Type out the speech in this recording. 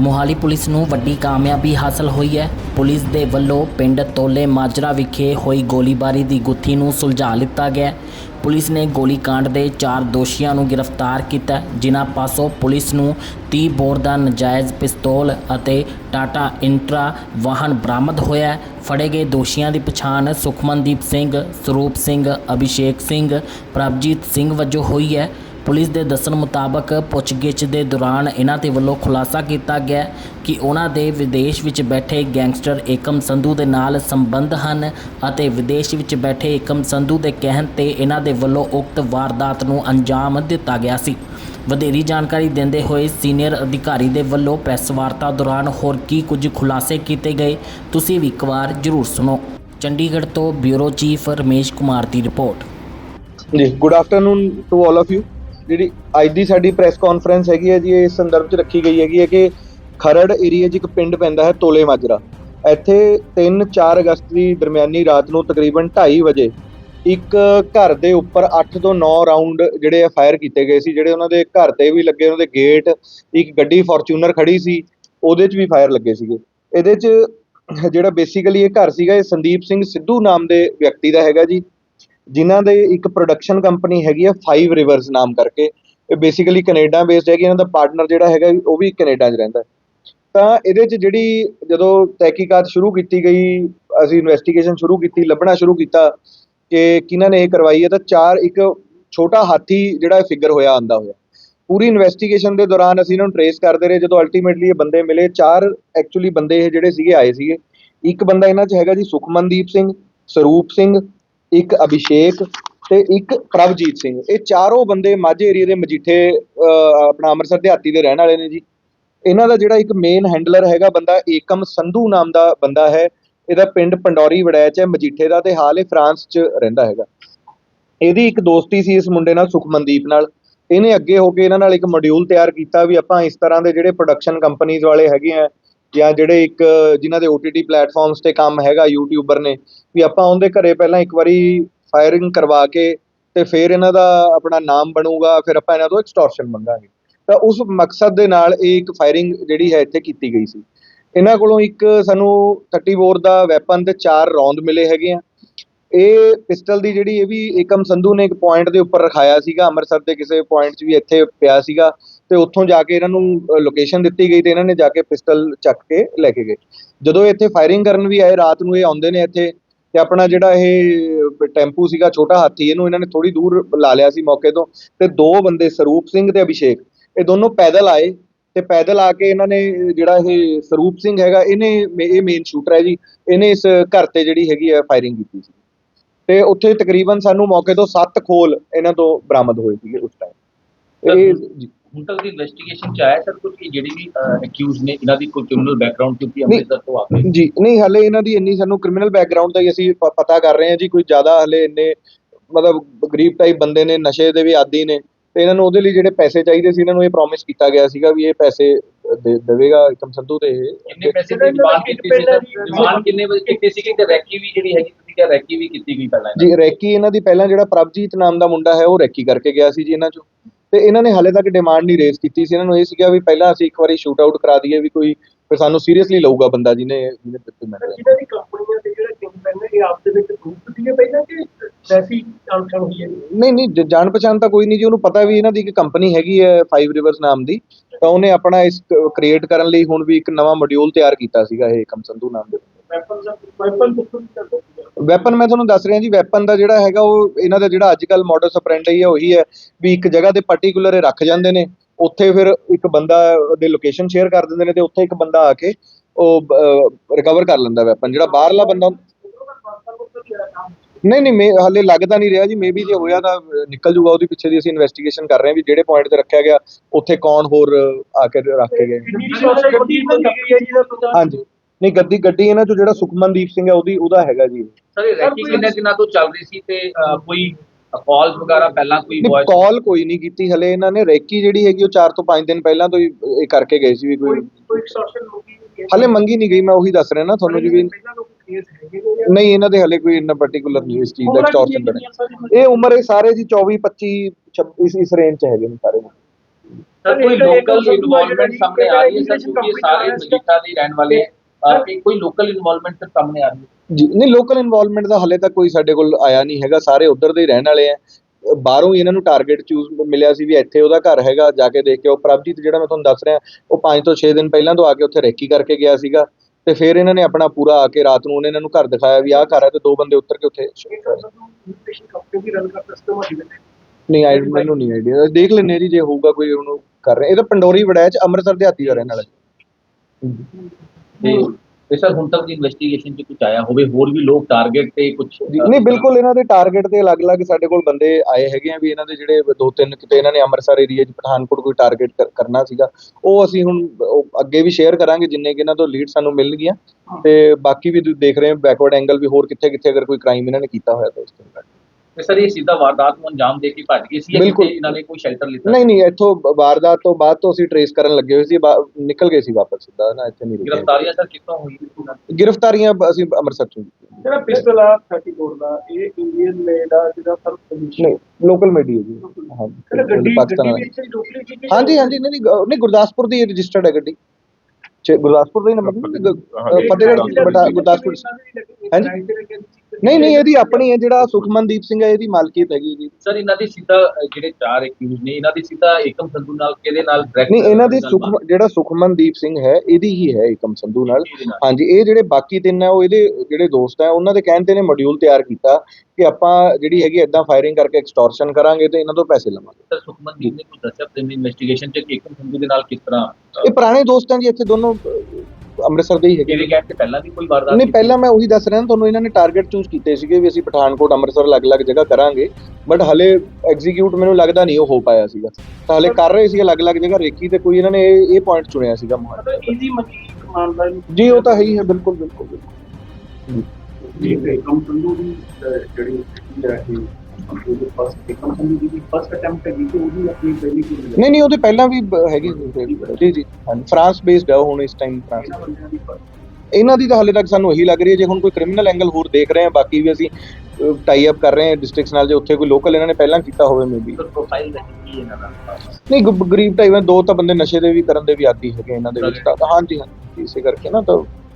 Mohali police ਨੂੰ ਵੱਡੀ ਕਾਮਯਾਬੀ ਹਾਸਲ ਹੋਈ ਹੈ। ਪੁਲਿਸ ਦੇ ਵੱਲੋਂ ਪਿੰਡ ਤੋਲੇ ਮਾਜਰਾ ਵਿਖੇ ਹੋਈ ਗੋਲੀਬਾਰੀ ਦੀ ਗੁੱਥੀ ਨੂੰ ਸੁਲਝਾ ਲਿੱਤਾ ਗਿਆ ਪੁਲਿਸ ਨੇ ਗੋਲੀकांड ਦੇ ਚਾਰ ਦੋਸ਼ੀਆਂ ਨੂੰ ਗ੍ਰਿਫਤਾਰ ਕੀਤਾ ਜਿਨ੍ਹਾਂ ਪਾਸੋਂ ਪੁਲਿਸ ਨੂੰ 30 ਬੋਰ ਦਾ ਨਜਾਇਜ਼ ਪਿਸਤੌਲ ਅਤੇ ਟਾਟਾ ਇੰਟਰਾ ਵਾਹਨ ਬਰਾਮਦ ਹੋਇਆ ਫੜੇ ਗਏ ਦੋਸ਼ੀਆਂ ਦੀ ਪਛਾਣ ਸੁਖਮਨਦੀਪ ਸਿੰਘ, ਸਰੂਪ ਸਿੰਘ, ਅਭਿਸ਼ੇਕ ਸਿੰਘ, ਪ੍ਰਭਜੀਤ ਸਿੰਘ ਵਜੋਂ ਹੋਈ ਹੈ। ਪੁਲਿਸ ਦੇ ਦੱਸਣ ਮੁਤਾਬਕ ਪੁੱਛਗਿੱਛ ਦੇ ਦੌਰਾਨ ਇਹਨਾਂ ਦੇ ਵੱਲੋਂ ਖੁਲਾਸਾ ਕੀਤਾ ਗਿਆ ਕਿ ਉਹਨਾਂ ਦੇ ਵਿਦੇਸ਼ ਵਿੱਚ ਬੈਠੇ ਗੈਂਗਸਟਰ ਏਕਮ ਸੰਧੂ ਦੇ ਨਾਲ ਸੰਬੰਧ ਹਨ ਅਤੇ ਵਿਦੇਸ਼ ਵਿੱਚ ਬੈਠੇ ਏਕਮ ਸੰਧੂ ਦੇ ਕਹਿਣ ਤੇ ਇਹਨਾਂ ਦੇ ਵੱਲੋਂ ਉਕਤ ਵਾਰਦਾਤ ਨੂੰ ਅੰਜਾਮ ਦਿੱਤਾ ਗਿਆ ਸੀ। ਵਧੇਰੀ ਜਾਣਕਾਰੀ ਦਿੰਦੇ ਹੋਏ ਸੀਨੀਅਰ ਅਧਿਕਾਰੀ ਦੇ ਵੱਲੋਂ ਪ੍ਰੈਸ ਵਾਰਤਾ ਦੌਰਾਨ ਹੋਰ ਕੀ ਕੁਝ ਖੁਲਾਸੇ ਕੀਤੇ ਗਏ, ਤੁਸੀਂ ਵੀ ਇੱਕ ਵਾਰ ਜ਼ਰੂਰ ਸੁਣੋ। ਚੰਡੀਗੜ੍ਹ ਤੋਂ ਬਿਊਰੋ ਚੀਫ ਰਮੇਸ਼ ਕੁਮਾਰ ਦੀ ਰਿਪੋਰਟ। ਜੀ good afternoon to all of you ਜਿਹੜੀ ਅੱਜ ਦੀ ਸਾਡੀ ਪ੍ਰੈਸ ਕਾਨਫਰੰਸ ਹੈਗੀ ਹੈ ਜੀ, ਇਹ ਇਸ ਸੰਦਰਭ 'ਚ ਰੱਖੀ ਗਈ ਹੈਗੀ ਹੈ ਕਿ ਖਰੜ ਏਰੀਆ 'ਚ ਇੱਕ ਪਿੰਡ ਪੈਂਦਾ ਹੈ ਤੋਲੇ ਮਾਜਰਾ। ਇੱਥੇ 3-4 ਅਗਸਤ ਦੀ ਦਰਮਿਆਨੀ ਰਾਤ ਨੂੰ ਤਕਰੀਬਨ 2:30 ਵਜੇ ਇੱਕ ਘਰ ਦੇ ਉੱਪਰ 8 ਤੋਂ 9 ਰਾਉਂਡ ਜਿਹੜੇ ਆ ਫਾਇਰ ਕੀਤੇ ਗਏ ਸੀ, ਜਿਹੜੇ ਉਹਨਾਂ ਦੇ ਘਰ ਤੇ ਵੀ ਲੱਗੇ, ਉਹਨਾਂ ਦੇ ਗੇਟ ਇੱਕ ਗੱਡੀ ਫੋਰਚੂਨਰ ਖੜੀ ਸੀ, ਉਹਦੇ 'ਚ ਵੀ ਫਾਇਰ ਲੱਗੇ ਸੀਗੇ। ਇਹਦੇ 'ਚ ਜਿਹੜਾ ਬੇਸਿਕਲੀ ਇਹ ਘਰ ਸੀਗਾ, ਇਹ ਸੰਦੀਪ ਸਿੰਘ ਸਿੱਧੂ ਨਾਮ ਦੇ ਵਿਅਕਤੀ ਦਾ ਹੈਗਾ ਜੀ। ਜਿਨ੍ਹਾਂ ਦੇ ਇੱਕ ਪ੍ਰੋਡਕਸ਼ਨ ਕੰਪਨੀ ਹੈਗੀ ਆ ਫਾਈਵ ਰਿਵਰਸ ਨਾਮ ਕਰਕੇ, ਇਹ ਬੇਸਿਕਲੀ ਕੈਨੇਡਾ ਬੇਸਡ ਹੈਗੀ ਇਹਨਾਂ ਦਾ ਪਾਰਟਨਰ ਜਿਹੜਾ ਹੈਗਾ ਉਹ ਵੀ ਕੈਨੇਡਾ 'ਚ ਰਹਿੰਦਾ। ਤਾਂ ਇਹਦੇ 'ਚ ਜਿਹੜੀ ਜਦੋਂ ਤਹਿਕੀਕਾਤ ਸ਼ੁਰੂ ਕੀਤੀ ਗਈ, ਅਸੀਂ ਇਨਵੈਸਟੀਗੇਸ਼ਨ ਸ਼ੁਰੂ ਕੀਤੀ, ਲੱਭਣਾ ਸ਼ੁਰੂ ਕੀਤਾ ਕਿ ਕਿਹਨਾਂ ਨੇ ਇਹ ਕਰਵਾਈ ਹੈ, ਤਾਂ ਚਾਰ ਇੱਕ ਛੋਟਾ ਹਾਥੀ ਜਿਹੜਾ ਫਿਗਰ ਹੋਇਆ ਆਂਦਾ ਹੋਇਆ। ਪੂਰੀ ਇਨਵੈਸਟੀਗੇਸ਼ਨ ਦੇ ਦੌਰਾਨ ਅਸੀਂ ਇਹਨਾਂ ਨੂੰ ਟਰੇਸ ਕਰਦੇ ਰਹੇ, ਜਦੋਂ ਅਲਟੀਮੇਟਲੀ ਇਹ ਬੰਦੇ ਮਿਲੇ, ਚਾਰ ਐਕਚੁਅਲੀ ਬੰਦੇ ਇਹ ਜਿਹੜੇ ਸੀਗੇ, ਆਏ ਸੀਗੇ। ਇੱਕ ਬੰਦਾ ਇਹਨਾਂ 'ਚ ਹੈਗਾ ਜੀ ਸੁਖਮਨਦੀਪ ਸਿੰਘ, ਸਰੂਪ ਸਿੰਘ ਇੱਕ ਅਭਿਸ਼ੇਕ ਤੇ ਇੱਕ ਪ੍ਰਭਜੀਤ ਸਿੰਘ। ਇਹ ਚਾਰੋਂ ਬੰਦੇ ਮਾਝੇ ਏਰੀਆ ਦੇ ਮਜੀਠੇ ਅਹ, ਆਪਣਾ ਅੰਮ੍ਰਿਤਸਰ ਦਿਹਾਤੀ ਦੇ ਰਹਿਣ ਵਾਲੇ ਨੇ ਜੀ। ਇਹਨਾਂ ਦਾ ਜਿਹੜਾ ਇੱਕ ਮੇਨ ਹੈਂਡਲਰ ਹੈਗਾ ਬੰਦਾ ਏਕਮ ਸੰਧੂ ਨਾਮ ਦਾ ਬੰਦਾ ਹੈ। ਇਹਦਾ ਪਿੰਡ ਪੰਡੌਰੀ ਵੜੈਚ ਹੈ ਮਜੀਠੇ ਦਾ ਤੇ ਹਾਲ ਇਹ ਫਰਾਂਸ 'ਚ ਰਹਿੰਦਾ ਹੈਗਾ। ਇਹਦੀ ਇੱਕ ਦੋਸਤੀ ਸੀ ਇਸ ਮੁੰਡੇ ਨਾਲ ਸੁਖਮਨਦੀਪ ਨਾਲ। ਇਹਨੇ ਅੱਗੇ ਹੋ ਕੇ ਇਹਨਾਂ ਨਾਲ ਇੱਕ ਮੋਡਿਊਲ ਤਿਆਰ ਕੀਤਾ ਵੀ ਆਪਾਂ ਇਸ ਤਰ੍ਹਾਂ ਦੇ ਜਿਹੜੇ ਪ੍ਰੋਡਕਸ਼ਨ ਕੰਪਨੀਆਂ ਵਾਲੇ ਹੈਗੇ ਆ ਜਾਂ ਜਿਹੜੇ ਇੱਕ ਜਿਨ੍ਹਾਂ ਦੇ OTT ਪਲੇਟਫਾਰਮਸ ਤੇ ਕੰਮ ਹੈਗਾ ਯੂਟਿਊਬਰ ਨੇ, ਵੀ ਆਪਾਂ ਉਹਦੇ ਘਰੇ ਪਹਿਲਾਂ ਇੱਕ ਵਾਰੀ ਫਾਇਰਿੰਗ ਕਰਵਾ ਕੇ ਅਤੇ ਫਿਰ ਇਹਨਾਂ ਦਾ ਆਪਣਾ ਨਾਮ ਬਣੂਗਾ, ਫਿਰ ਆਪਾਂ ਇਹਨਾਂ ਤੋਂ ਐਕਸਟੋਰਸ਼ਨ ਮੰਗਾਂਗੇ। ਤਾਂ ਉਸ ਮਕਸਦ ਦੇ ਨਾਲ ਇਹ ਇੱਕ ਫਾਇਰਿੰਗ ਜਿਹੜੀ ਹੈ ਇੱਥੇ ਕੀਤੀ ਗਈ ਸੀ। ਇਹਨਾਂ ਕੋਲੋਂ ਇੱਕ ਸਾਨੂੰ 30 ਬੋਰ ਦਾ ਵੈਪਨ ਤੇ ਚਾਰ ਰੌਂਦ ਮਿਲੇ ਹੈਗੇ ਆ। ਇਹ ਪਿਸਟਲ ਦੀ ਜਿਹੜੀ ਇਹ ਵੀ ਏਕਮ ਸੰਧੂ ਨੇ ਇੱਕ ਪੁਆਇੰਟ ਦੇ ਉੱਪਰ ਰਖਾਇਆ ਸੀਗਾ, ਅੰਮ੍ਰਿਤਸਰ ਦੇ ਕਿਸੇ ਪੁਆਇੰਟ 'ਚ ਵੀ ਇੱਥੇ ਪਿਆ ਸੀਗਾ। ਤੇ ਉੱਥੋਂ ਜਾ ਕੇ ਇਹਨਾਂ ਨੂੰ ਲੋਕੇਸ਼ਨ ਦਿੱਤੀ ਗਈ ਤੇ ਇਹਨਾਂ ਨੇ ਜਾ ਕੇ ਪਿਸਟਲ ਚੱਕ ਕੇ ਲੈ ਕੇ ਗਏ। ਜਦੋਂ ਇਹ ਇੱਥੇ ਫਾਇਰਿੰਗ ਕਰਨ ਵੀ ਆਏ ਰਾਤ ਨੂੰ ਇਹ ਆਉਂਦੇ ਨੇ ਇੱਥੇ ਤੇ ਆਪਣਾ ਜਿਹੜਾ ਇਹ ਟੈਂਪੂ ਸੀਗਾ ਛੋਟਾ ਹਾਥੀ ਇਹਨੂੰ ਇਹਨਾਂ ਨੇ ਥੋੜੀ ਦੂਰ ਲਾ ਲਿਆ ਸੀ ਮੌਕੇ ਤੋਂ ਤੇ ਦੋ ਬੰਦੇ ਸਰੂਪ ਸਿੰਘ ਤੇ ਅਭਿਸ਼ੇਕ ਇਹ ਦੋਨੋਂ ਪੈਦਲ ਆਏ ਤੇ ਪੈਦਲ ਆ ਕੇ ਇਹਨਾਂ ਨੇ ਜਿਹੜਾ ਇਹ ਸਰੂਪ ਸਿੰਘ ਹੈਗਾ ਇਹਨੇ ਇਹ ਮੇਨ ਸ਼ੂਟਰ ਹੈ ਜੀ ਇਹਨੇ ਇਸ ਘਰ ਤੇ ਜਿਹੜੀ ਹੈਗੀ ਹੈ ਫਾਇਰਿੰਗ ਕੀਤੀ ਸੀ। ਤੇ ਉੱਥੇ ਤਕਰੀਬਨ ਸਾਨੂੰ ਮੌਕੇ ਤੋਂ 7 ਖੋਲ ਇਹਨਾਂ ਤੋਂ ਬਰਾਮਦ ਹੋਏ ਸੀਗੇ ਉਸ ਟਾਈਮ ਇਹ ਜੀ। ਹੁਣ ਤੱਕ ਦੀ ਇਨਵੈਸਟੀਗੇਸ਼ਨ ਚ ਆਇਆ ਸਰ ਕੁਝ ਜਿਹੜੀ ਵੀ ਅਕਿਊਜ਼ ਨੇ ਇਹਨਾਂ ਦੀ ਕੋਈ ਕ੍ਰਿਮੀਨਲ ਬੈਕਗ੍ਰਾਉਂਡ ਕਿਉਂਕਿ ਅੰਮ੍ਰਿਤਸਰ ਤੋਂ ਆ ਕੇ ਜੀ ਨਹੀਂ ਹਲੇ ਇਹਨਾਂ ਦੀ ਇੰਨੀ ਸਾਨੂੰ ਕ੍ਰਿਮੀਨਲ ਬੈਕਗ੍ਰਾਉਂਡ ਦਾ ਹੀ ਅਸੀਂ ਪ- ਪਤਾ ਕਰ ਰਹੇ ਹਾਂ ਜੀ ਕੋਈ ਜ਼ਿਆਦਾ ਹਲੇ ਇੰਨੇ ਮਤਲਬ ਗਰੀਬ ਟਾਈਪ ਬੰਦੇ ਨੇ ਨਸ਼ੇ ਦੇ ਵੀ ਆਦੀ ਨੇ ਤੇ ਇਹਨਾਂ ਨੂੰ ਉਹਦੇ ਲਈ ਜਿਹੜੇ ਪੈਸੇ ਚਾਹੀਦੇ ਸੀ ਇਹਨਾਂ ਨੂੰ ਇਹ ਪ੍ਰੋਮਿਸ ਕੀਤਾ ਗਿਆ ਸੀਗਾ ਵੀ ਇਹ ਪੈਸੇ ਦੇ ਦੇਵੇਗਾ ਇਕਮ ਸੰਧੂ ਤੇ ਇਹ ਕਿੰਨੇ ਪੈਸੇ ਦੀ ਡਿਮਾਂਡ ਕੀਤੀ ਸੀ ਸਰ? ਡਿਮਾਂਡ ਕਿੰਨੇ ਵਜੇ ਕੀਤੀ ਸੀ ਤੇ ਰੈਕੀ ਵੀ ਜਿਹੜੀ ਹੈਗੀ ਤੁਸੀਂ ਕਿਹਾ ਰੈਕੀ ਵੀ ਕੀਤੀ ਗਈ ਪਹਿਲਾਂ ਜੀ ਰੈਕੀ ਇਹਨਾਂ ਦੀ ਪਹਿਲਾਂ ਜਿਹੜਾ ਪ੍ਰਭਜੀਤ ਨਾਮ ਦਾ ਮੁੰਡਾ ਹੈ ਉਹ ਰੈਕੀ ਕਰਕੇ ਗਿਆ ਸੀ ਜੀ ਇਹਨਾਂ ਚੋਂ। ਤੇ ਇਹਨਾਂ ਨੇ ਹਾਲੇ ਤੱਕ ਡਿਮਾਂਡ ਨਹੀਂ ਰੇਜ਼ ਕੀਤੀ ਸੀ। ਇਹਨਾਂ ਨੂੰ ਇਹ ਸੀਗਾ ਵੀ ਪਹਿਲਾਂ ਅਸੀਂ ਇੱਕ ਵਾਰੀ ਸ਼ੂਟ ਆਊਟ ਕਰਾ ਦਈਏ ਵੀ ਕੋਈ ਫਿਰ ਸਾਨੂੰ ਸੀਰੀਅਸਲੀ ਲਊਗਾ ਬੰਦਾ ਜਿਹਨੇ ਜਿਹਨੇ ਦਿੱਤੀ ਮੈਂ ਜਿਹਨਾਂ ਦੀ ਕੰਪਨੀਆਂ ਦੇ ਜਿਹੜਾ ਚੈਂਪੀਅਨ ਨੇ ਇਹ ਆਪ ਦੇ ਵਿੱਚ ਗਰੁੱਪ ਦੀ ਹੈ ਪਹਿਲਾਂ ਕਿ ਵੈਸੀ ਜਾਣਕਾਰੀ ਹੋਈ ਹੈ? ਨਹੀਂ ਨਹੀਂ ਜ- ਜਾਣ ਪਛਾਣ ਤਾਂ ਕੋਈ ਨਹੀਂ ਜੀ। ਉਹਨੂੰ ਪਤਾ ਵੀ ਇਹਨਾਂ ਦੀ ਇੱਕ ਕੰਪਨੀ ਹੈਗੀ ਹੈ 5 ਰਿਵਰਸ ਨਾਮ ਦੀ। ਤਾਂ ਉਹਨੇ ਆਪਣਾ ਇਸ ਕ੍ਰੀਏਟ ਕਰਨ ਲਈ ਹੁਣ ਵੀ ਇੱਕ ਨਵਾਂ ਮੋਡਿਊਲ ਤਿਆਰ ਕੀਤਾ ਸੀਗਾ ਇਹ ਏਕਮ ਸੰਧੂ ਨਾਮ ਦੇ ਵੈਪਨ ਦਾ ਵੈਪਨ ਤੋਂ ਕਰਦੇ ਵੈਪਨ ਮੈਂ ਤੁਹਾਨੂੰ ਦੱਸ ਰਿਹਾ ਜੀ ਵੈਪਨ ਦਾ ਜਿਹੜਾ ਹੈਗਾ ਉਹ ਇਹਨਾਂ ਦਾ ਜਿਹੜਾ ਅੱਜ ਕੱਲ ਮਾਡਲ ਸਪਰੈਂਡਈ ਹੈ ਉਹੀ ਹੈ ਵੀ ਇੱਕ ਜਗ੍ਹਾ ਤੇ ਪਾਰਟਿਕੂਲਰ ਇਹ ਰੱਖ ਜਾਂਦੇ ਨੇ ਉੱਥੇ ਫਿਰ ਇੱਕ ਬੰਦਾ ਦੇ ਲੋਕੇਸ਼ਨ ਸ਼ੇਅਰ ਕਰ ਦਿੰਦੇ ਨੇ ਤੇ ਉੱਥੇ ਇੱਕ ਬੰਦਾ ਆ ਕੇ ਉਹ ਰਿਕਵਰ ਕਰ ਲੈਂਦਾ ਵੈਪਨ ਜਿਹੜਾ ਬਾਹਰਲਾ ਬੰਦਾ ਨਹੀਂ ਨਹੀਂ ਮੈਂ ਹਾਲੇ ਲੱਗਦਾ ਨਹੀਂ ਰਿਹਾ ਜੀ ਮੇਬੀ ਜੇ ਹੋਇਆ ਤਾਂ ਨਿਕਲ ਜੂਗਾ ਉਹਦੇ ਪਿੱਛੇ ਦੀ ਅਸੀਂ ਇਨਵੈਸਟੀਗੇਸ਼ਨ ਕਰ ਰਹੇ ਹਾਂ ਵੀ ਜਿਹੜੇ ਪੁਆਇੰਟ ਤੇ ਰੱਖਿਆ ਗਿਆ ਉੱਥੇ ਕੌਣ ਹੋਰ ਆ ਕੇ ਰੱਖ ਕੇ ਗਏ। ਹਾਂਜੀ। ਨਹੀਂ ਗੱਡੀ ਗੱਡੀ ਇਹਨਾਂ ਚੋਂ ਜਿਹੜਾ ਸੁਖਮਨਦੀਪ ਸਿੰਘ ਹੈ ਉਹਦੀ ਉਹਦਾ ਹੈਗਾ ਜੀ ਸਰ ਇਹ ਰੈਕੀ ਕਿੰਨੇ ਦਿਨਾਂ ਤੋਂ ਚੱਲ ਰਹੀ ਸੀ ਤੇ ਕੋਈ ਕਾਲਸ ਵਗੈਰਾ ਪਹਿਲਾਂ ਕੋਈ ਵੌਇਸ ਕਾਲ ਕੋਈ ਨਹੀਂ ਕੀਤੀ ਹਲੇ ਇਹਨਾਂ ਨੇ ਰੈਕੀ ਜਿਹੜੀ ਹੈਗੀ ਉਹ 4 ਤੋਂ 5 ਦਿਨ ਪਹਿਲਾਂ ਤੋਂ ਹੀ ਇਹ ਕਰਕੇ ਗਏ ਸੀ ਵੀ ਕੋਈ ਕੋਈ ਕੋਈ ਐਕਸਟੋਰਸ਼ਨ ਮੰਗੀ ਨਹੀਂ ਹੈ। ਹਲੇ ਮੰਗੀ ਨਹੀਂ ਗਈ ਮੈਂ ਉਹੀ ਦੱਸ ਰਿਹਾ ਨਾ ਤੁਹਾਨੂੰ ਜੀ ਵੀ ਪਹਿਲਾਂ ਲੋਕ ਕੇਸ ਹੈਗੇ ਨੇ ਜਾਂ- ਨਹੀਂ ਇਹਨਾਂ ਦੇ ਹਲੇ ਕੋਈ ਇੰਨਾ ਪਾਰਟਿਕੂਲਰ ਨਹੀਂ ਇਸ ਚੀਜ਼ ਦਾ ਕਿੰਨੀਆਂ ਬਣੇ? ਇਹ ਉਮਰ ਇਹ ਸਾਰੇ ਜੀ 24 25 26 ਇਸ ਇਸ ਰੇਂਜ ਚ ਹੈਗੇ ਨੇ ਸਾਰੇ। ਸਰ ਕੋਈ ਲੋਕਲ ਇਨਵੋਲਵਮੈਂਟ ਸਾਹਮਣੇ ਆ ਰਹੀ ਹੈ ਸਰ ਕਿਉਂਕਿ ਇਹ ਸਾਰੇ ਮਜੀਠਾ ਦੇ ਰਹਿਣ ਵਾਲੇ ਅਹ, ਕੋਈ ਲੋਕਲ ਇਨਵੋਲਵਮੈਂਟ ਸਰ ਸਾਹਮਣੇ ਆ ਰਹੀ ਹੈ ਜੀ ਨਹੀਂ ਲੋਕਲ ਇਨਵੋਲਵਮੈਂਟ ਦਾ ਹਲੇ ਤੱਕ ਕੋਈ ਸਾਡੇ ਕੋਲ ਆਇਆ ਨਹੀਂ ਹੈਗਾ। ਸਾਰੇ ਉਧਰ ਦੇ ਹੀ ਰਹਿਣ ਵਾਲੇ ਆ। ਅਹ ਬਾਹਰੋਂ ਹੀ ਇਹਨਾਂ ਨੂੰ ਟਾਰਗੇਟ ਚੂਜ਼ ਮਿਲਿਆ ਸੀ ਵੀ ਇੱਥੇ ਉਹਦਾ ਘਰ ਹੈਗਾ ਜਾ ਕੇ ਦੇਖ ਕੇ ਉਹ ਪ੍ਰਭਜੀਤ ਜਿਹੜਾ ਮੈਂ ਤੁਹਾਨੂੰ ਦੱਸ ਰਿਹਾ ਉਹ 5 ਤੋਂ 6 ਦਿਨ ਪਹਿਲਾਂ ਤੋਂ ਆ ਕੇ ਉੱਥੇ ਰੇਕੀ ਕਰਕੇ ਗਿਆ ਸੀਗਾ ਤੇ ਫਿਰ ਇਹਨਾਂ ਨੇ ਆਪਣਾ ਪੂਰਾ ਆ ਕੇ ਰਾਤ ਨੂੰ ਉਹਨੇ ਇਹਨਾਂ ਨੂੰ ਘਰ ਦਿਖਾਇਆ ਵੀ ਆਹ ਘਰ ਹੈ ਤੇ ਦੋ ਬੰਦੇ ਉੱਤਰ ਕੇ ਉੱਥੇ ਨਹੀਂ ਆਈ ਮੈਨੂੰ ਨਹੀਂ ਆਈਡੀਆ ਦੇਖ ਲੈਣੇ ਜੀ ਜੇ ਹੋਊਗਾ ਕੋਈ ਉਹਨੂੰ ਕਰ ਰਹੇ। ਇਹ ਤਾਂ ਪੰਡੋਰੀ ਵੜਿਆ ਚ ਅੰਮ੍ਰਿਤਸਰ ਦੇ ਹਾਤੀ ਦਾ ਰਹਿਣ ਵਾਲਾ। ਤੇ ਤੇ ਸਰ ਹੁਣ ਤੱਕ ਦੀ ਇਨਵੈਸਟੀਗੇਸ਼ਨ 'ਚ ਕੁਝ ਆਇਆ ਹੋਵੇ ਹੋਰ ਵੀ ਲੋਕ ਟਾਰਗੇਟ ਤੇ ਕੁਝ ਜੀ, ਨਹੀਂ ਬਿਲਕੁਲ ਇਹਨਾਂ ਦੇ ਟਾਰਗੇਟ ਤੇ ਅਲੱਗ-ਅਲੱਗ ਸਾਡੇ ਕੋਲ ਬੰਦੇ ਆਏ ਹੈਗੇ ਆ ਵੀ ਇਹਨਾਂ ਦੇ ਜਿਹੜੇ ਦੋ ਤਿੰਨ ਕਿਤੇ ਇਹਨਾਂ ਨੇ ਅੰਮ੍ਰਿਤਸਰ ਏਰੀਆ 'ਚ ਪਠਾਨਕੋਟ ਕੋਈ ਟਾਰਗੇਟ ਕਰਨਾ ਸੀਗਾ। ਉਹ ਅਸੀਂ ਹੁਣ ਅੱਗੇ ਵੀ ਸ਼ੇਅਰ ਕਰਾਂਗੇ ਜਿੰਨੇ ਕਿ ਇਹਨਾਂ ਤੋਂ ਲੀਡ ਸਾਨੂੰ ਮਿਲਣਗੀਆਂ ਤੇ ਬਾਕੀ ਵੀ ਦੇਖ ਰਹੇ ਹਾਂ ਬੈਕਵਰਡ ਐਂਗਲ ਵੀ ਹੋਰ ਕਿੱਥੇ-ਕਿੱਥੇ ਅਗਰ ਕੋਈ ਕ੍ਰਾਈਮ ਇਹਨਾਂ ਨੇ ਕੀਤਾ ਹੋਇਆ ਤਾਂ ਉਸ ਤੋਂ ਤੇ ਸਰ ਇਹ ਸਿੱਧਾ ਵਾਰਦਾਤ ਨੂੰ ਅੰਜਾਮ ਦੇ ਕੇ ਭੱਜ ਗਏ ਸੀ ਜਾਂ ਬਿਲਕੁਲ। ਕਿਤੇ ਇਹਨਾਂ ਨੇ ਕੋਈ ਸ਼ੈਲਟਰ ਲਿੱਤਾ ਨਹੀਂ ਨਹੀਂ ਇੱਥੋਂ ਵਾਰਦਾਤ ਤੋਂ ਬਾਅਦ ਤੋਂ ਅਸੀਂ ਟਰੇਸ ਕਰਨ ਲੱਗੇ ਹੋਏ ਸੀ ਬਾ- ਨਿਕਲ ਗਏ ਸੀ ਵਾਪਸ ਸਿੱਧਾ ਨਾ ਇੱਥੇ ਨਹੀਂ ਰੁਕੇ ਗ੍ਰਿਫਤਾਰੀਆਂ ਸਰ ਕਿੱਥੋਂ ਹੋਈ ਗ੍ਰਿਫਤਾਰੀਆਂ ਬ- ਅਸੀਂ ਅੰਮ੍ਰਿਤਸਰ ਤੋਂ ਕੀਤੀਆਂ। ਜਿਹੜਾ ਪਿਸਟਲ ਆ 34 ਦਾ ਇਹ ਇੰਡੀਅਨ ਮੇਡ ਆ ਜਿਹਦਾ ਸਰ ਨਹੀਂ ਲੋਕਲ ਮੇਡੀ ਹੈ ਜੀ ਹਾਂ ਜਿਹੜਾ ਗੱਡੀ ਪਾਕਿਸਤਾਨ ਗੱਡੀ ਵਾਲੀ। ਵਿੱਚ ਹੀ ਲੋਕਲੀ ਕੀਤੀ ਹਾਂਜੀ ਹਾਂਜੀ ਨਹੀਂ ਨਹੀਂ ਗ- ਨਹੀਂ ਗੁਰਦਾਸਪੁਰ ਦੀ ਰਜਿਸਟਰਡ ਹੈ ਗੱਡੀ ਚ ਗੁਰਦਾਸਪੁਰ ਦਾ ਹੀ ਨੰਬਰ ਨਹੀਂ ਗ- ਅ, ਫਤਿਹਗੜ੍ਹ ਬਟਾ ਗੁਰਦਾਸਪੁਰ ਹਾਂਜੀ। ਨਹੀਂ ਨਹੀਂ ਇਹਦੀ ਆਪਣੀ ਹੈ ਜਿਹੜਾ ਸੁਖਮਨਦੀਪ ਸਿੰਘ ਹੈ ਇਹਦੀ ਮਾਲਕੀਅਤ ਹੈਗੀ ਜੀ ਸਰ ਇਹਨਾਂ ਦੀ ਸਿੱਧਾ ਜਿਹੜੇ ਚਾਰ ਐਕਿਊਜ਼ ਨੇ ਇਹਨਾਂ ਦੀ ਸਿੱਧਾ ਏਕਮ ਸੰਧੂ ਨਾਲ ਕਿਹਦੇ ਨਾਲ direct ਨਹੀਂ ਇਹਨਾਂ ਦੀ ਸੁਖ? ਜਿਹੜਾ ਸੁਖਮਨਦੀਪ ਸਿੰਘ ਹੈ ਇਹਦੀ ਹੀ ਹੈ ਏਕਮ ਸੰਧੂ ਨਾਲ। ਹਾਂਜੀ ਇਹ ਜਿਹੜੇ ਬਾਕੀ ਤਿੰਨ ਹੈ ਉਹ ਇਹਦੇ ਜਿਹੜੇ ਦੋਸਤ ਹੈ ਉਹਨਾਂ ਦੇ ਕਹਿਣ ਤੇ ਨੇ ਮੋਡਿਊਲ ਤਿਆਰ ਕੀਤਾ ਕਿ ਆਪਾਂ ਜਿਹੜੀ ਹੈਗੀ ਇਦਾਂ ਫਾਇਰਿੰਗ ਕਰਕੇ ਐਕਸਟੋਰਸ਼ਨ ਕਰਾਂਗੇ ਤੇ ਇਹਨਾਂ ਤੋਂ ਪੈਸੇ ਲਵਾਂਗੇ ਸਰ ਸੁਖਮਨਦੀਪ ਨੇ ਕੁਝ ਦੱਸਿਆ ਆਪਣੀ ਇਨਵੈਸਟੀਗੇਸ਼ਨ 'ਚ ਕਿ ਏਕਮ ਸੰਧੂ ਦੇ ਨਾਲ ਕਿਸ ਤਰ੍ਹਾਂ ਇਹ ਪੁਰਾਣੇ ਦੋਸਤ ਹੈ ਜੀ ਇੱਥੇ ਦੋਨੋਂ ਅੰਮ੍ਰਿਤਸਰ ਦੇ ਹੀ ਹੈਗੇ ਇਹਦੇ ਕਹਿਣ ਤੇ ਪਹਿਲਾਂ ਵੀ ਕੋਈ ਵਾਰਦਾਤ ਨਹੀਂ? ਪਹਿਲਾਂ ਮੈਂ ਉਹੀ ਦੱਸ ਰਿਹਾ ਤੁਹਾਨੂੰ ਇਹਨਾਂ ਨੇ ਟਾਰਗੇਟ ਚੂਜ਼ ਕੀਤੇ ਸੀਗੇ ਵੀ ਅਸੀਂ ਪਠਾਨਕੋਟ ਅੰਮ੍ਰਿਤਸਰ ਅਲੱਗ-ਅਲੱਗ ਜਗ੍ਹਾ ਕਰਾਂਗੇ। ਬਟ ਹਲੇ ਐਗਜ਼ੀਕਿਊਟ ਮੈਨੂੰ ਲੱਗਦਾ ਨਹੀਂ ਉਹ ਹੋ ਪਾਇਆ ਸੀਗਾ। ਤਾਂ ਹਲੇ ਕਰ ਰਹੇ ਸੀ ਅਲੱਗ-ਅਲੱਗ ਜਗ੍ਹਾ ਰੇਕੀ ਤੇ ਕੋਈ ਇਹਨਾਂ ਨੇ ਇਹ ਇਹ ਪੁਆਇੰਟ ਚੁਣਿਆ ਸੀਗਾ ਮਤਲਬ ਈਜ਼ੀ ਮਨੀ ਕਮਾਂਡ ਜੀ ਉਹ ਤਾਂ ਹੈ ਹੀ ਹੈ ਬਿਲਕੁਲ ਬਿਲਕੁਲ ਬਿਲਕੁਲ। ਜੀ ਸੰਧੂ ਦੀ ਜਿਹੜੀ ਸਥਿਤੀ ਹੈ ਨਹੀਂ ਨਹੀਂ ਉਹਦੇ ਪਹਿਲਾਂ ਵੀ ਬ- ਹੈਗੀ ਸੀ ਜੀ ਜੀ। ਹਾਂਜੀ ਫਰਾਂਸ ਬੇਸਡ ਹੈ ਉਹ ਹੁਣ ਇਸ ਟਾਈਮ ਫਰਾਂਸ ਇਹਨਾਂ ਦੀ ਤਾਂ ਹਾਲੇ ਤੱਕ ਸਾਨੂੰ ਇਹੀ ਲੱਗ ਰਹੀ ਹੈ ਜੇ ਹੁਣ ਕੋਈ ਕ੍ਰਿਮੀਨਲ ਐਂਗਲ ਹੋਰ ਦੇਖ ਰਹੇ ਹਾਂ ਬਾਕੀ ਵੀ ਅਸੀਂ ਟਾਈ ਅਪ ਕਰ ਰਹੇ ਹਾਂ ਡਿਸਟ੍ਰਿਕਟਸ ਨਾਲ ਜੇ ਉੱਥੇ ਕੋਈ ਲੋਕਲ ਇਹਨਾਂ ਨੇ ਪਹਿਲਾਂ ਕੀਤਾ ਹੋਵੇ ਮੇਬੀ ਨਹੀਂ ਗ- ਗਰੀਬ ਟਾਈਪ ਦੋ ਤਾਂ ਬੰਦੇ ਨਸ਼ੇ ਦੇ ਵੀ ਕਰਨ ਦੇ ਵੀ ਆਦੀ ਹੈਗੇ ਇਹਨਾਂ ਦੇ ਵਿੱਚ ਤਾਂ ਹਾਂਜੀ ਹਾਂਜੀ ਇਸੇ ਕਰਕੇ ਨਾ ਤਾਂ